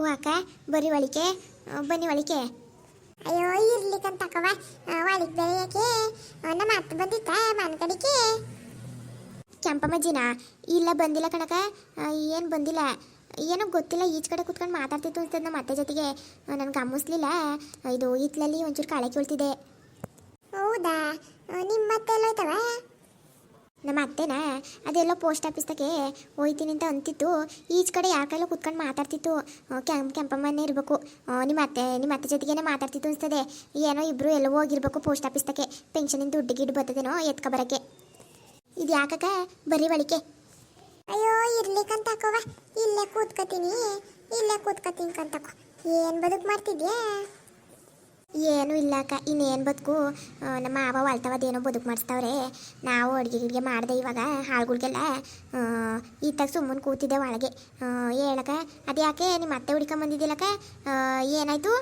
ಓ ಅಕ್ಕ ಬರೀ ಒಳಿಕೆ ಬನ್ನಿ ಒಳಿಕೆ ಅಯ್ಯೋ ಇರ್ಲಿಕ್ಕಂತ ತಕವ ಒಳಗ್ ಬೆಳೆಯಕ್ಕೆ. ನಮ್ಮ ಅತ್ತೆ ಬಂದಿತ್ತ ಮನ್ ಕಡೆಗೆ ಕೆಂಪಮ್ಮಜ್ಜಿನ ಇಲ್ಲ, ಬಂದಿಲ್ಲ ಕಣಕ. ಏನು ಬಂದಿಲ್ಲ. ಏನೋ ಗೊತ್ತಿಲ್ಲ, ಈಚ್ ಕಡೆ ಕುತ್ಕೊಂಡು ಮಾತಾಡ್ತಿತ್ತು ಅನ್ಸ್ತದೆ ನಮ್ಮ ಅತ್ತೆ ಜೊತೆಗೆ. ನನಗೆ ಗಮನಿಸ್ಲಿಲ್ಲ ಇದು ಇತ್ಲಲ್ಲಿ ಒಂಚೂರು ಕಾಳೆ ಕೇಳ್ತಿದೆ ಹೌದಾ? ನಿಮ್ಮ ಅತ್ತೆ ಎಲ್ಲೋಯ್ತವ ನಮ್ಮ ಅತ್ತೆನ ಅದೆಲ್ಲ ಪೋಸ್ಟ್ ಆಫೀಸ್ದಾಗೆ ಹೋಯ್ತೀನಿ ಅಂತ ಅಂತಿತ್ತು. ಈಚ ಕಡೆ ಯಾರ ಕೈಲೋ ಕುತ್ಕೊಂಡು ಮಾತಾಡ್ತಿತ್ತು. ಕೆಂಪ್ ಕೆಂಪಮ್ಮನೇ ಇರಬೇಕು. ನಿಮ್ಮ ಅತ್ತೆ ನಿಮ್ಮ ಅತ್ತೆ ಜೊತೆಗೇನೆ ಮಾತಾಡ್ತಿತ್ತು ಅನಿಸ್ತದೆ. ಏನೋ ಇಬ್ಬರು ಎಲ್ಲೋ ಹೋಗಿರ್ಬೇಕು ಪೋಸ್ಟ್ ಆಫೀಸ್ದಾಗೆ ಪೆನ್ಷನಿಂದ ದುಡ್ಡು ಗಿಡ್ಡು ಬರ್ತದೇನೋ ಎತ್ಕೊ ಬರಕ್ಕೆ. ಇದು ಯಾಕಕ್ಕ? ಬರೀ ಬಳಿಕೆ ಅಯ್ಯೋ ಇರ್ಲಿಕ್ಕಂತ ತಕವ ಇಲ್ಲೇ ಕೂತ್ಕೋತೀನಿ. ಇಲ್ಲೇ ಕೂತ್ಕೋತೀನಿ ಕಂತಕೋ. ಏನು ಬದುಕ್ ಮಾಡ್ತಿದ್ಯಾ? ಏನೂ ಇಲ್ಲ ಅಕ್ಕ. ಇನ್ನೇನು ಬದುಕು? ನಮ್ಮ ಮಾವ ಅದೇನೋ ಬದುಕು ಮಾಡಿಸ್ತಾವ್ರೆ. ನಾವು ಅಡುಗೆ ಗಿಡ್ಗೆ ಮಾಡಿದೆ ಇವಾಗ ಹಾಳುಗಳಿಗೆಲ್ಲ ಈತಾಗ ಸುಮ್ಮನೆ ಕೂತಿದ್ದೆ ಒಳಗೆ ಹೇಳಕ್ಕ ಅದು ಯಾಕೆ ನಿಮ್ಮ ಅತ್ತೆ ಹುಡ್ಕೊಂಬಂದಿದ್ದಿಲ್ಲಕ್ಕ ಏನಾಯ್ತು?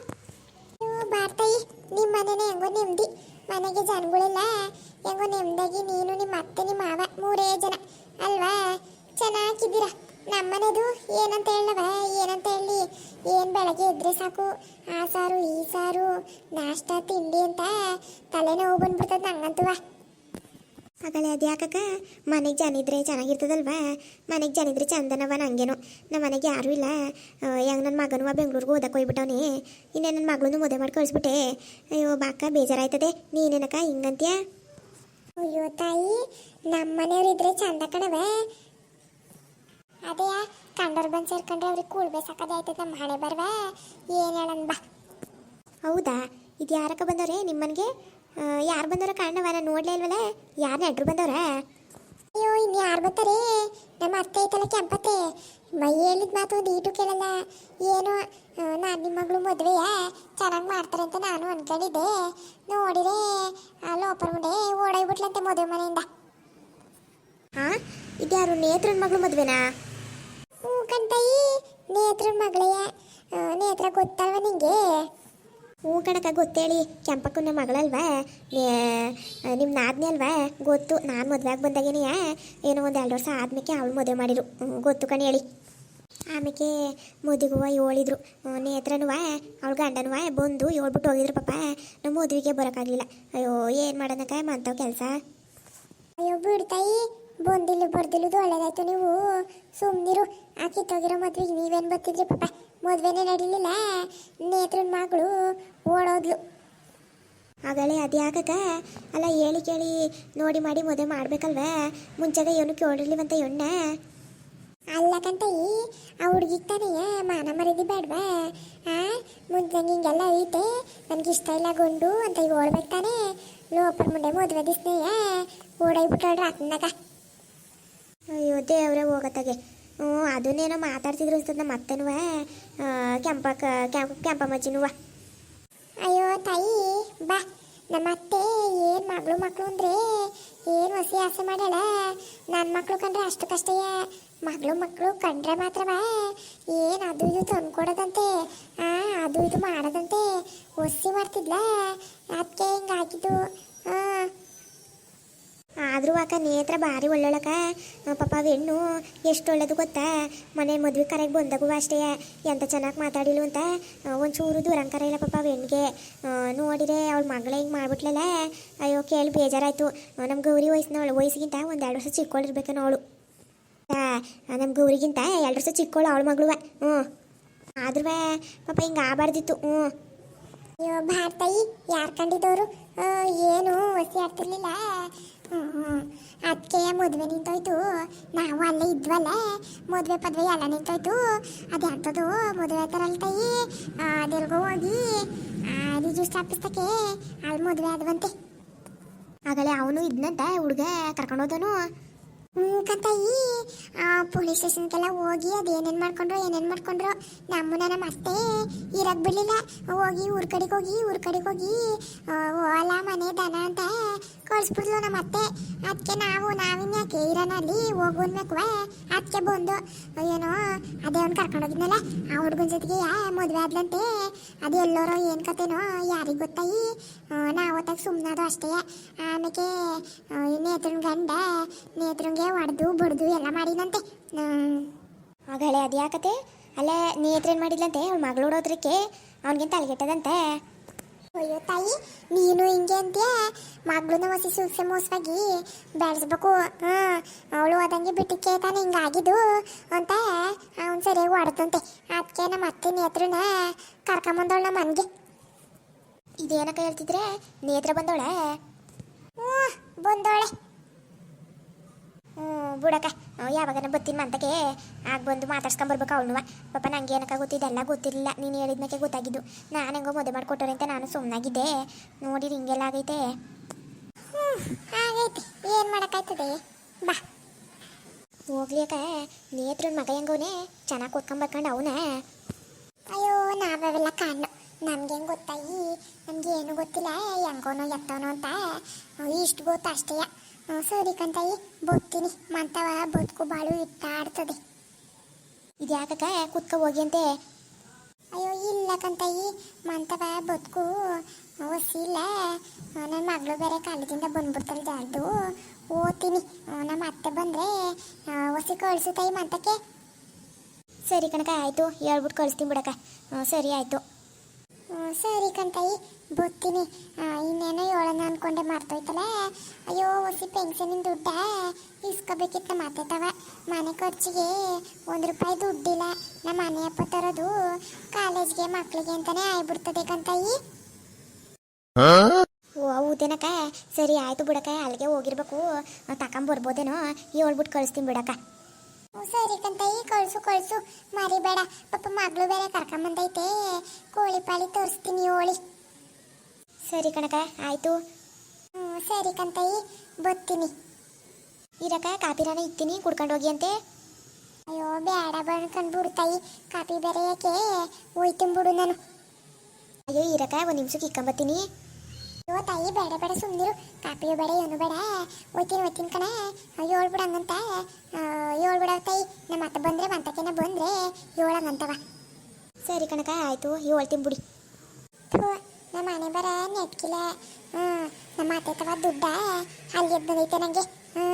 ಬಾರ್ತಾಯಿ ನಿಮ್ಮ ಮನೆನೇ ಹೆಂಗೋ ನೆಮ್ಮದಿ ಮನೆಗೆ ಜನಗಳಿಲ್ಲ ಹೆಂಗೋ ನೆಮ್ಮದಾಗಿ ನೀನು ನಿಮ್ಮ ಅತ್ತೆ ನಿಮ್ಮ ಮಾವ ಮೂರೇ ಜನ. ಅಲ್ವಾ? ಚೆನ್ನಾಗಿದ್ದೀರಾ? ನಮ್ಮನೆದು ಏನಂತ ಹೇಳವ ಏನಂತ ಹೇಳಿ? ಏನು ಬೆಳಗ್ಗೆ ಇದ್ರೆ ಸಾಕು? ಆ ಸಾರು ಈ ಸಾರು ನಾಷ್ಟ ತಿಂಡಿ ಅಂತ ತಲೆನೋವು ಬಂದ್ಬಿಡ್ತದ ನಂಗಂತುವ ಆಗಲೇ ಅದು ಯಾಕಕ್ಕ ಮನೆಗೆ ಜನ ಇದ್ರೆ ಚೆನ್ನಾಗಿರ್ತದಲ್ವಾ? ಮನೆಗೆ ಜನ ಇದ್ರೆ ಚಂದನವ ನಂಗೇನು. ನಮ್ಮ ಮನೆಗೆ ಯಾರೂ ಇಲ್ಲ. ಹೆಂಗೆ ನನ್ನ ಮಗನೂ ಬೆಂಗಳೂರಿಗೆ ಓದಕ್ಕೆ ಹೋಗ್ಬಿಟ್ಟವನೇ ಇನ್ನೇ ನನ್ನ ಮಗಳನ್ನೂ ಮದುವೆ ಮಾಡಿ ಕಳಿಸ್ಬಿಟ್ಟೆ. ಅಯ್ಯೋ ಬಾಕ ಬೇಜಾರಾಯ್ತದೆ. ನೀನೇನಕ್ಕ ಹಿಂಗಂತ್ಯ? ಅಯ್ಯೋ ತಾಯಿ ನಮ್ಮ ಮನೆಯವ್ರಿದ್ರೆ ಚಂದ ಕಣವೆ ಅದೇ ಕಂಡೋರ್ ಬಂದು ಸೇರ್ಕೊಂಡ್ರೆ ಅವ್ರಿಗೆ ಕೂಳ್ಬೆ ಸಾಕದೆ ಆಯ್ತದ ನಮ್ಮ ಹಣೆ ಬರ್ವ. ಏನ್ ಹೇಳನ್ ಬಾ. ಹೌದಾ? ಇದು ಯಾರಕ್ಕ ಬಂದವ್ರೆ? ನಿಮ್ಮನ್ಗೆ? ಯಾರು ಬಂದವ್ರ ಕಾಣವ? ನಾನು ನೋಡ್ಲೇ ಇಲ್ವಲ್ಲ ಯಾರು ನೆಡ್ರು ಬಂದವ್ರ? ಅಯ್ಯೋ ಇನ್ನು ಯಾರು ಬರ್ತಾರೆ? ನಮ್ಮ ಅತ್ತೆ ಐತಲ್ಲ ಕೆಂಪತ್ತೆ. ಮೈ ಹೇಳಿದ ಮಾತು ಒಂದು ಈಟು ಕೇಳಲ್ಲ. ಏನು ನಾನು ನಿಮ್ಮ ಮಗಳು ಮದುವೆಯ? ಚೆನ್ನಾಗಿ ಮಾಡ್ತಾರೆ ಅಂತ ನಾನು ಅನ್ಕೊಂಡಿದ್ದೆ. ನೋಡಿರೆ ಆ ಲೋಪರ್ ಮುಂದೆ ಓಡೋಗ್ಬಿಟ್ಲಂತೆ ಮದುವೆ ಮನೆಯಿಂದ. ಹಾಂ ಇದ್ಯಾರು ನೇತ್ರನ ಮಗಳು ಮದುವೆನಾ? ಕಣ್ತಾಯಿ ನೇತ್ರ ಮಗಳಯ್ಯ. ಆ, ನೇತ್ರ ಗೊತ್ತಲ್ವ ನಿಂಗೆ? ಹ್ಞೂ ಕಣಕ್ಕ ಗೊತ್ತೇಳಿ ಕೆಂಪಕ್ಕನ ಮಗಳಲ್ವಾ? ನಿಮ್ಮ ನಾದ್ನೇ ಅಲ್ವಾ? ಗೊತ್ತು. ನಾನು ಮದುವೆಗೆ ಬಂದಾಗೇನೆಯ ಏನೋ ಒಂದು ಎರಡು ವರ್ಷ ಆದ್ಮೇಲೆ ಅವಳು ಮದುವೆ ಮಾಡಿರು ಗೊತ್ತು ಕಣಿ ಹೇಳಿ. ಆಮೇಲೆ ಮದುವೆಗೂ ಹೇಳಿದ್ರು ನೇತ್ರನುವ ಅವಳು ಗಂಡನುವ ಬಂದು ಹೇಳ್ಬಿಟ್ಟು ಹೋಗಿದ್ರು ಪಾಪ. ನಮ್ಮ ಮದುವೆಗೆ ಬರೋಕ್ಕಾಗಲಿಲ್ಲ. ಅಯ್ಯೋ ಏನು ಮಾಡೋಣಕ್ಕ ಮಂತವ್ ಕೆಲಸ? ಅಯ್ಯೋ ಬಿಡ್ತಾಯಿ ಬಂದಿಲ್ಲ ಬರ್ದಿಲ್ಲದು ಒಳ್ಳೇದಾಯ್ತು ನೀವು. ಸುಮ್ಮನಿರು ಆ ತೋಗಿರೋ ಮದ್ವೆಗೆ ನೀವೇನು ಬರ್ತಿದ್ರಿ ಪಾಪ? ಮದ್ವೆನೇ ನಡೀಲಿಲ್ಲ. ನೇತ್ರನ ಮಗಳು ಓಡೋದ್ಲು. ಆಗಲೇ ಯಾಕಕ್ಕ ಅಲ್ಲ, ಹೇಳಿ ಕೇಳಿ, ನೋಡಿ ಮಾಡಿ ಮದುವೆ ಮಾಡ್ಬೇಕಲ್ವೇ? ಮುಂಚೆಗೆ ಏನು ಕೇಳಿರ್ಲಿವಂತ ಎಣ್ಣ ಅಲ್ಲಕಂತ ಈ ಆ ಹುಡುಗಿ ತಾನೇ ಮಾನ ಮರಿದಿ ಬೇಡ್ವಾ? ಆ ಮುಂದೆ ಹಿಂಗೆಲ್ಲ ಐತೆ. ನನಗೆ ಇಷ್ಟ ಇಲ್ಲ ಗೊಂಡು ಅಂತ ಈಗ ಓಡ್ಬೇಕು ತಾನೇ. ಲೋಪರ್ ಮುಂದೆ ಮದುವೆ ದಿಸ್ತೇ ಓಡಾಯ್ಬಿಟ್ಟು ಅಯ್ಯೋ, ದೇವ್ರೆ, ಹೋಗತ್ತಾಗೆ. ಹ್ಞೂ ಅದನ್ನೇನೋ ಮಾತಾಡ್ತಿದ್ರು ಅನ್ಸ್ತದ ನಮ್ಮ ಕೆಂಪ ಕೆಂಪಕ್ಕ, ಕೆಂಪ, ಕೆಂಪಮ್ಮಜ್ಜಿನುವ. ಅಯ್ಯೋ, ತಾಯಿ, ಬಾ. ನಮ್ಮ ಅತ್ತೆ ಏನು ಮಗಳು ಮಕ್ಕಳು ಅಂದ್ರೆ ಏನು ಹಸಿ ಆಸೆ ಮಾಡಲ್ಲ ನನ್ನ ಮಕ್ಕಳು ಕಂಡ್ರೆ ಅಷ್ಟು ಕಷ್ಟಯ್ಯ ಮಗಳು ಮಕ್ಕಳು ಕಂಡ್ರೆ ಮಾತ್ರವ ಏನು ಅದು ಇದು ತಂದ್ಕೊಡೋದಂತೆ? ಆ, ಅದು ಇದು ಮಾಡೋದಂತೆ? ಹೊಸಿ ಮಾಡ್ತಿದ್ಲ? ಅದಕ್ಕೆ ಹಿಂಗಾಗಿದ್ದು? ಹಾಂ ಆದ್ರೂ ಅಕ್ಕ ನೇತ್ರ ಭಾರಿ ಒಳ್ಳೊಳಕ ಪಾಪ ಹೆಣ್ಣು, ಎಷ್ಟು ಒಳ್ಳೇದು ಗೊತ್ತಾ? ಮನೆ ಮದ್ವೆ ಕರೆಗೆ ಬಂದಾಗೂ ಅಷ್ಟೇ. ಎಂತ ಚೆನ್ನಾಗಿ ಮಾತಾಡಿಲ್ಲ ಅಂತ ಒಂಚೂರು ದೂರಂಕರ ಇಲ್ಲ ಪಾಪ ಹೆಣ್ಣಿಗೆ ನೋಡಿರೆ ಅವಳ ಮಗಳೇ ಹಿಂಗೆ ಮಾಡ್ಬಿಟ್ಲಲ್ಲ? ಅಯ್ಯೋ, ಕೇಳಿ, ಬೇಜಾರಾಯ್ತು. ನಮ್ಮ ಗೌರಿ ವಯಸ್ಸಿನ ವಯಸ್ಸಿಗಿಂತ ಒಂದು ಎರಡು ವರ್ಷ ಚಿಕ್ಕೋಳಿರ್ಬೇಕೇನೋ ಅವಳು. ನಮ್ಮ ಗೌರಿಗಿಂತ ಎರಡು ವರ್ಷ ಚಿಕ್ಕೋಳು ಅವಳ ಮಗಳು ಹ್ಞೂ. ಆದ್ರೂ ಪಾಪ ಹಿಂಗೆ ಆಬಾರ್ದಿತ್ತು ಹ್ಞೂ. ಅಯ್ಯೋ, ಭಾರತಾಯಿ, ಯಾರು ಕಂಡಿದ್ದವರು? ಏನು ಒಸಿ ಆಗ್ತಿರ್ಲಿಲ್ಲ. ಅದಕ್ಕೆ ಮದುವೆ ನಿಂತೋಯ್ತು. ನಾವು ಅಲ್ಲೇ ಇದ್ವಲ್ಲ ಮದುವೆ ಪದ್ವೆ ಎಲ್ಲ ನಿಂತೋಯ್ತು. ಅದೆಂಥದ್ದು ಮದುವೆ ಆಯ್ತಾರಲ್ಲ ತಾಯಿ. ಅದೆಲ್ಗೋ ಹೋಗಿ ರಿಜಿಸ್ಟರ್ ಆಫೀಸ್ತಕ್ಕೆ ಅಲ್ಲಿ ಮದುವೆ ಆದ್ವಂತೆ. ಆಗಲೇ ಅವನು ಇದ್ನಂತ ಹುಡುಗ ಕರ್ಕೊಂಡೋದನು ಕತಾಯಿ ಪೊಲೀಸ್ ಸ್ಟೇಷನ್ಗೆಲ್ಲ ಹೋಗಿ ಅದೇನೇನು ಮಾಡ್ಕೊಂಡ್ರು, ಏನೇನು ಮಾಡ್ಕೊಂಡ್ರು? ನಮ್ಮನ್ನ ನಮ್ಮ ಅತ್ತೆ ಇರಕ್ ಬಿಡಲಿಲ್ಲ. ಹೋಗಿ ಊರ್ ಕಡೆಗೆ ಹೋಗಿ, ಊರ್ ಕಡೆಗೆ ಹೋಗಿ ಹೊಲ ಮನೆ ದನ ಅಂತ ಕಳ್ಸ್ಬಿಡ್ಲು ನಮ್ಮ ಅತ್ತೆ. ಅದಕ್ಕೆ ನಾವು ನಾವಿನ್ಯಾಕೆ ಇರೋಣ ಅಲ್ಲಿ ಹೋಗುನ್ಬೇಕು ಅದಕ್ಕೆ ಬಂದು ಏನೋ ಅದೇ ಅವ್ನು ಕರ್ಕೊಂಡೋಗಿದ್ನಲ್ಲ, ಆ ಹುಡುಗನ ಜೊತೆಗೆ ಯಾ, ಮದುವೆ ಆದ್ಲಂತೆ? ಅದು ಎಲ್ಲೋರೋ ಏನು ಕತೆನೋ ಯಾರಿಗೆ ಗೊತ್ತಾಯಿ ನಾವು ಹೊತ್ತಾಗ ಸುಮ್ಮನದು ಅಷ್ಟೇ. ಆಮೇಲೆ ನೇತ್ರನ್ ಗಂಡ, ನೇತ್ರನ್ಗೆ ಹೊಡೆದು ಬಡ್ದು ಎಲ್ಲ ಮಾಡಿದಂತೆ ಆಗಳೆ ಆಗಲೇ ಅದು ಯಾಕತೆ ಅಲ್ಲ ನೇತ್ರೇನು ಮಾಡಿದ್ಲಂತೆ? ಅವಳ ಮಗಳು ಹೊಡೋದ್ರಕ್ಕೆ ಅವನಿಗೆ ತಲೆಗೆಟ್ಟದಂತೆ ಅಯ್ಯೋ ತಾಯಿ ನೀನು ಹಿಂಗೆ ಅಂತೀಯ? ಮಗಳನ್ನ ಹೊಸಿ ಸೂಸೆ ಮೋಸವಾಗಿ ಬೆಳೆಸ್ಬೇಕು. ಹಾಂ ಅವಳು ಓದಂಗೆ ಬಿಟ್ಟಕ್ಕೆ ತಾನೆ ಹಿಂಗಾಗಿದ್ದು ಅಂತ ಅವ್ನು ಸರಿಯಾಗಿ ಹೊಡೆದಂತೆ. ಅದಕ್ಕೆ ನಮ್ಮ ಅತ್ತೆ ನೇತ್ರನ ಕರ್ಕೊಂಬಂದವಳು ನಮ್ಮ ಮನೆಗೆ ಇದೇನಕ್ಕ ಹೇಳ್ತಿದ್ರೆ? ನೇತ್ರ ಬಂದವಳೆ ಹ್ಞೂ ಬಂದವಳೆ ಹ್ಞೂ ಬಿಡಕ್ಕ. ಯಾವಾಗನ ಬತ್ತೀನಿ ಮಂತಕ್ಕೆ. ಆಗ ಬಂದು ಮಾತಾಡ್ಸ್ಕೊಂಬರ್ಬೇಕು ಅವಳು ಪಾಪ ನಂಗೆ ಏನಕ್ಕ ಗೊತ್ತಿದ್ದೆಲ್ಲ ಗೊತ್ತಿರಲಿಲ್ಲ. ನೀನು ಹೇಳಿದ್ನಕ್ಕೆ ಗೊತ್ತಾಗಿದ್ದು. ನಾನು ಹೆಂಗೋ ಮದುವೆ ಮಾಡಿಕೊಟ್ಟರೆ ಅಂತ ನಾನು ಸುಮ್ಮನಾಗಿದ್ದೆ ನೋಡಿ ಹಿಂಗೆಲ್ಲ ಆಗೈತೆ. ಆಗೈತಿ. ಏನು ಮಾಡೋಕ್ಕಾಯ್ತದೆ? ಬಾ. ಹೋಗ್ಲಿ ಅಕ್ಕ. ನೇತ್ರ ಮಗ ಹೆಂಗವನೇ? ಚೆನ್ನಾಗಿ ಕೂತ್ಕೊಂಬರ್ಕೊಂಡು ಅವನ. ಅಯ್ಯೋ ನಾವೆಲ್ಲ ಕಾಣು ನಮ್ಗೆ ಹೆಂಗೆ ಗೊತ್ತಾಯಿ ನಮ್ಗೆ ಏನು ಗೊತ್ತಿಲ್ಲ. ಹೆಂಗೋನೋ ಎತ್ತವನೋ ಅಂತ. ಇಷ್ಟು ಗೊತ್ತು ಅಷ್ಟೇ. ಹ್ಞೂ ಸರಿ ಕಂತಾಯಿ ಬೊತ್ತೀನಿ. ಮಂತವ ಬದುಕು ಬಾಳು ಇಟ್ಟಾಡ್ತದೆ. ಇದು ಯಾಕಕ್ಕ ಕೂತ್ಕೊ ಹೋಗಿ ಅಂತೆ? ಅಯ್ಯೋ ಇಲ್ಲ ಕಂತಾಯಿ ಮಂತವ ಬದುಕು ಇಲ್ಲ ನನ್ನ ಮಗಳು ಬೇರೆ ಕಾಲೇಜಿಂದ ಬಂದ್ಬಿಡ್ತಾಳೆ ಜಾರ್ದು ಓದ್ತೀನಿ. ನಮ್ಮ ಅತ್ತೆ ಬಂದರೆ ಹೊಸಿ ಕಳಿಸು ತಾಯಿ ಮಂತಕ್ಕೆ. ಸರಿ ಕಣಕ ಆಯಿತು. ಹೇಳ್ಬಿಟ್ಟು ಕಳಿಸ್ತೀನಿ ಬಿಡಕ್ಕ. ಸರಿ ಆಯಿತು. ಸರಿ ಕಂತಾಯಿ ಬತ್ತೀನಿ. ಇನ್ನೇನೋ ಹೇಳೋಣ ಅನ್ಕೊಂಡೆ ಮರ್ತೋಯ್ತಲ್ಲ. ಅಯ್ಯೋ ಹೊಸಿ ಪೆನ್ಷನಿನ ದುಡ್ಡ? ಇಸ್ಕೋಬೇಕಿತ್ತ ಮಾತಾಡ್ತವ ಮನೆ ಖರ್ಚಿಗೆ ಒಂದು ರೂಪಾಯಿ ದುಡ್ಡಿಲ್ಲ. ನಮ್ಮ ಮನೆ ಅಪ್ಪ ತರೋದು ಕಾಲೇಜ್ಗೆ ಮಕ್ಕಳಿಗೆ ಅಂತಾನೆ ಆಗ್ಬಿಡ್ತದೆ ಕಣ್ತಾಯಿ ಓ ಹೌದೇನಕ್ಕ? ಸರಿ ಆಯ್ತು ಬಿಡಕ ಅಲ್ಲಿಗೆ ಹೋಗಿರ್ಬೇಕು. ತಗೊಂಬರ್ಬೋದೇನೋ ಹೇಳ್ಬಿಟ್ಟು ಕಳಿಸ್ತೀನಿ ಬಿಡಕ್ಕ. ಸರಿ ಕಂತಾಯಿ ಕಳ್ಸು ಕಳ್ಸು. ಮರಿಬೇಡ ಪಾಪ ಮಗಳು ಬೇರೆ ಕರ್ಕೊಂಬಂದೈತೆ. ಕೋಳಿ ಪಾಳಿ ತೋರಿಸ್ತೀನಿ ಹೋಳಿ ಸರಿ ಕಣಕ ಆಯಿತು. ಹ್ಞೂ ಸರಿ ಕಂತಾಯಿ ಬರ್ತೀನಿ ಇರಕ ಕಾಪಿರಾನ ಇತ್ತೀನಿ ಕುಡ್ಕೊಂಡು ಹೋಗಿ ಅಂತೆ. ಅಯ್ಯೋ ಬೇಡ ಬಣ್ಕಂಡು ಬಿಡ್ತಾಯಿ. ಕಾಪಿ ಬೇರೆ ಯಾಕೆ? ಹೋಯ್ತೀನಿ ಬಿಡು ನಾನು. ಅಯ್ಯೋ ಇರಕ ಒಂದು ನಿಮಿಷಕ್ಕೆ ಇಕ್ಕೊಂಬತ್ತೀನಿ. ಅಯ್ಯೋ ತಾಯಿ ಬೇಡ ಬೇಡ ಸುಮ್ಮನಿರು ಕಾಪಿಯು ಬೇಡ ಏನು ಬೇಡ. ಒಯ್ತೀನಿ ಒಯ್ತೀನಿ ಕಣ. ಹೇಳ್ಬಿಡ ಹಂಗಂತ. ಹೇಳ್ಬಿಡ ತಾಯಿ. ನಮ್ಮ ಅತ್ತ ಬಂದರೆ ಮಂತಕ್ಕೆನ ಬಂದರೆ ಏಳಂಗಂತವ ಸರಿ ಕಣಕ ಆಯಿತು. ಹೇಳ್ತೀನಿ ಬಿಡಿ. ನಮ್ಮ ಮನೆ ಬರ ನೆಟ್ಕಿಲ್ಲ ಹ್ಞೂ ನಮ್ಮ ಅತ್ತೆ ತವ ದುಡ್ಡ. ಅಲ್ಲಿ ಬಂದೈತೆ ನನಗೆ ಹ್ಞೂ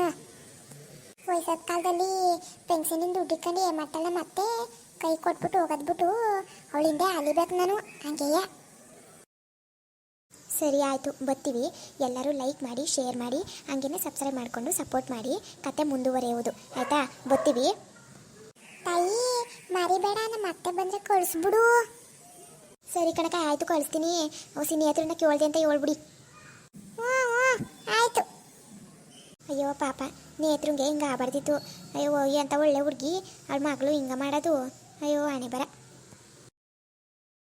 ವಯಸ್ಸಾದ ಕಾಲದಲ್ಲಿ ಪೆನ್ಷನಿನ ದುಡ್ಡು ಇಟ್ಕೊಂಡು ಏನು ಮಾಡ್ತಾಳೆ ಮತ್ತೆ ಕೈ ಕೊಟ್ಬಿಟ್ಟು ಹೋಗೋದ್ಬಿಟ್ಟು ಅವಳಿಂದ ಅಲಿಬೇಕು ನಾನು. ಹಂಗೆಯ. ಸರಿ ಆಯಿತು, ಬರ್ತೀವಿ. ಎಲ್ಲರೂ ಲೈಕ್ ಮಾಡಿ ಶೇರ್ ಮಾಡಿ, ಹಂಗೇನೆ ಸಬ್ಸ್ಕ್ರೈಬ್ ಮಾಡಿಕೊಂಡು ಸಪೋರ್ಟ್ ಮಾಡಿ, ಕತೆ ಮುಂದುವರಿಯುವುದು. ಆಯಿತಾ? ಬರ್ತೀವಿ. ತಾಯಿ, ಮರಿಬೇಡ, ನಮ್ಮ ಅತ್ತೆ ಬಂದರೆ ಕಳಿಸ್ಬಿಡು. ಸರಿ ಕಣಕ ಆಯಿತು, ಕಳಿಸ್ತೀನಿ. ಸಿನಿ ಸ್ನೇಹಿತರನ್ನ ಕೇಳ್ದೆ ಅಂತ ಹೇಳ್ಬಿಡಿ. ಹ್ಞೂ ಆಯ್ತು. ಅಯ್ಯೋ, ಪಾಪ ನೇತ್ರಂಗೆ ಹಿಂಗೆ ಆಬಾರ್ದಿತ್ತು ಅಯ್ಯೋ ಅಂತ ಒಳ್ಳೆ ಹುಡುಗಿ, ಅವ್ಳ ಮಗಳು ಹಿಂಗೆ ಮಾಡೋದು. ಅಯ್ಯೋ, ಹಣೆ ಬರ.